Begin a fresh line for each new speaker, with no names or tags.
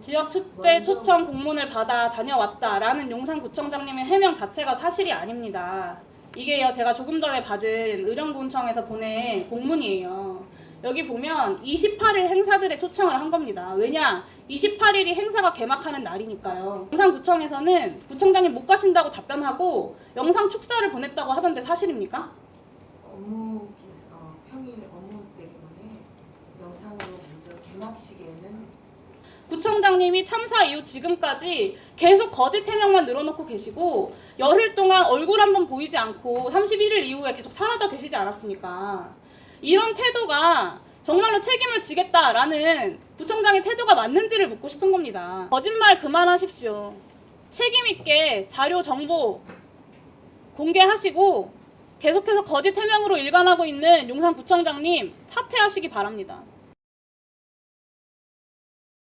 지역 축제 초청 공문을 받아 다녀왔다라는 용산구청장님의 해명 자체가 사실이 아닙니다. 이게요, 제가 조금 전에 받은 의령군청에서 보낸 공문이에요. 여기 보면 28일 행사들의 초청을 한 겁니다. 왜냐? 28일이 행사가 개막하는 날이니까요. 용산구청에서는 구청장님 못 가신다고 답변하고 영상 축사를 보냈다고 하던데 사실입니까?
업무 기- 어, 평일 업무 때문에 영상으로 먼저 개막식에는
구청장님이 참사 이후 지금까지 계속 거짓 해명만 늘어놓고 계시고 열흘 동안 얼굴 한번 보이지 않고 31일 이후에 계속 사라져 계시지 않았습니까? 이런 태도가 정말로 책임을 지겠다라는 구청장의 태도가 맞는지를 묻고 싶은 겁니다. 거짓말 그만하십시오. 책임 있게 자료 정보 공개하시고 계속해서 거짓 해명으로 일관하고 있는 용산구청장님 사퇴하시기 바랍니다.